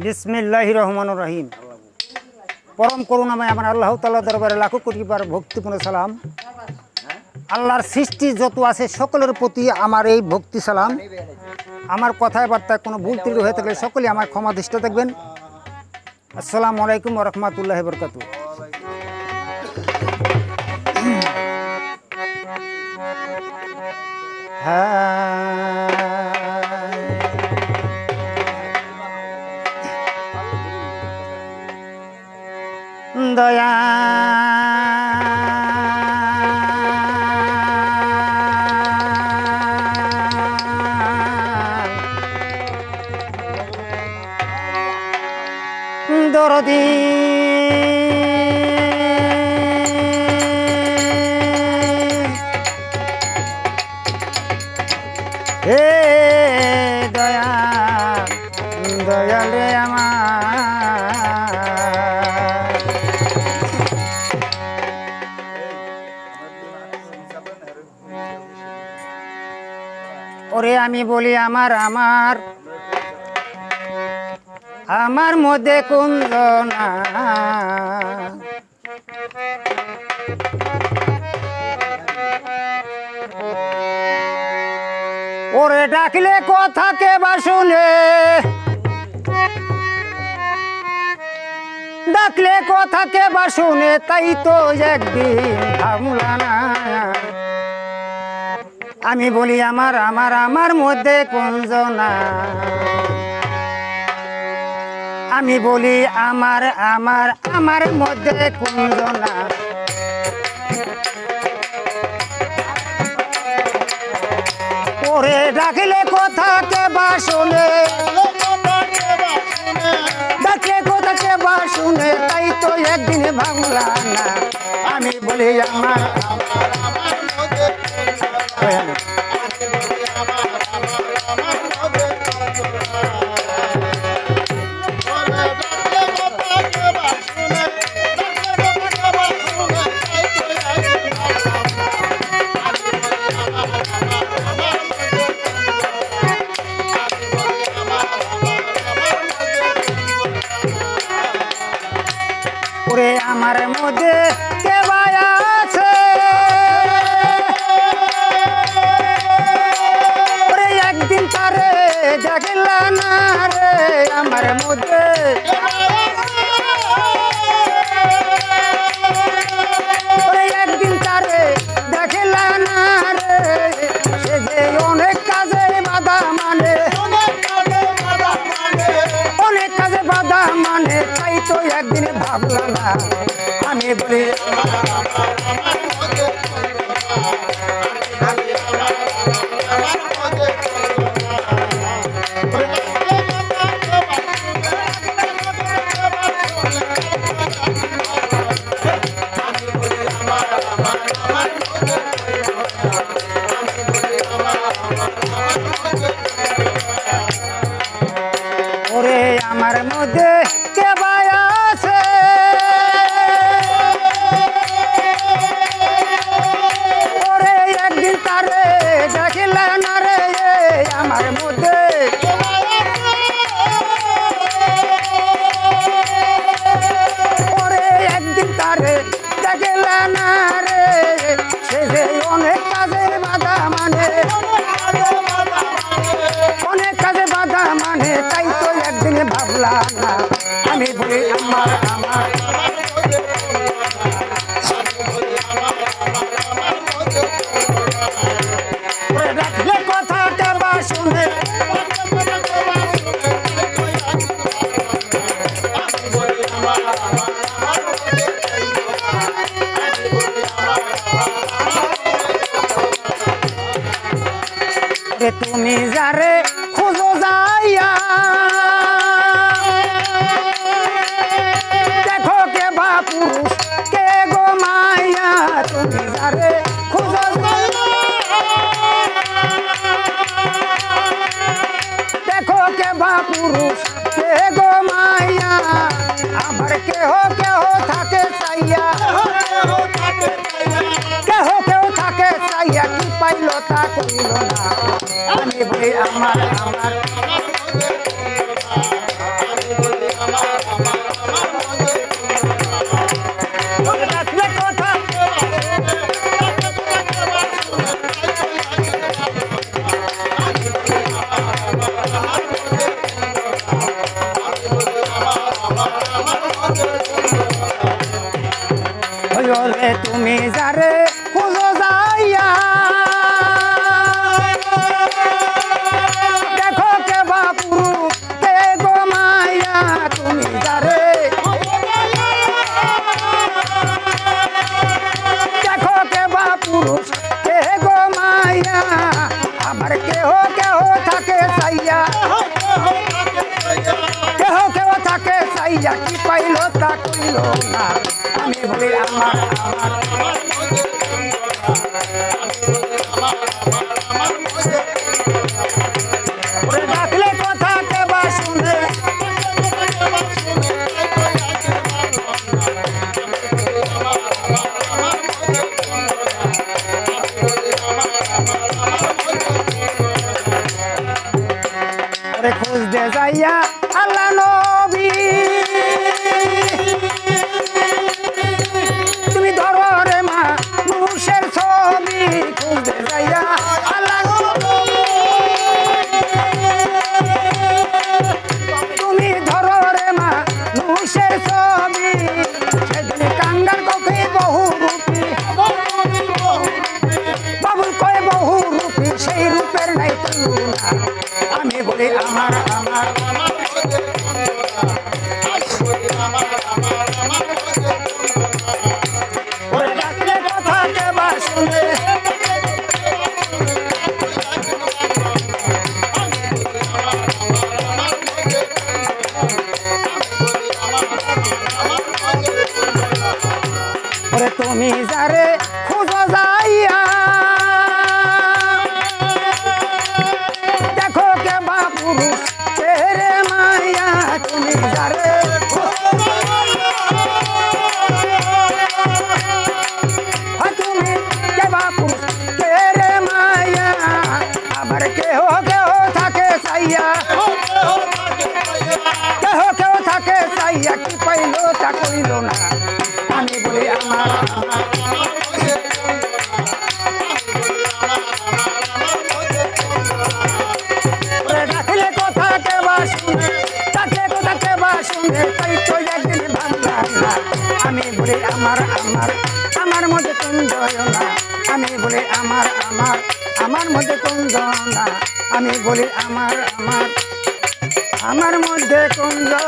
বিসমিল্লাহ রহমান রহিম। পরম করুণাময় আমার আল্লাহ তাল্লাহ দরবারে লাখো কোটি বার ভক্তিপূর্ণ সালাম। আল্লাহর সৃষ্টি যত আছে সকলের প্রতি আমার এই ভক্তি সালাম। আমার কথায় বার্তায় কোনো ভুল ত্রুটি হয়ে থাকলে সকলে আমার ক্ষমা দৃষ্ট দেখবেন। আসসালামু আলাইকুম রহমতুল্লাহ বরকাতু হ্যাঁ। দয়া। দরদি। আমি বলি আমার আমার। আমার মধ্যে কুঞ্জনা ওরে ডাকলে কথা কে বা শুনে? ডাকলে কথা কে বা শুনে? তাই তো একদিন ভাবলা না আমি বলি, আমার আমার আমার মধ্যে কুঞ্জনা। আমি বলি, আমার আমার আমার মধ্যে কুঞ্জনা। ওরে ডাকলে কথা কে বা শুনে, ডাকলে কথা কে বা শুনে, তাই তো একদিন ভাবলা না। আমি বলি আমার ওরে আমার মধ্যে কে আছে? ওরে একদিন তারে দেখলা না রে আমার মধ্যে একদিন ভাবলা না আমি বলি ওরে বলি আমার আমার রাখলে কথা কেবা শুনে। তুমি যারে তুমি যারে কইল না। আমি বলি আমার আমার আমি বলি আমার আমি বলে আমার আমার আমার মধ্যে কোন না আমি বলে আমার আমার আমার মধ্যে কোন না আমি বলি আমার আমার আমার মধ্যে কোন না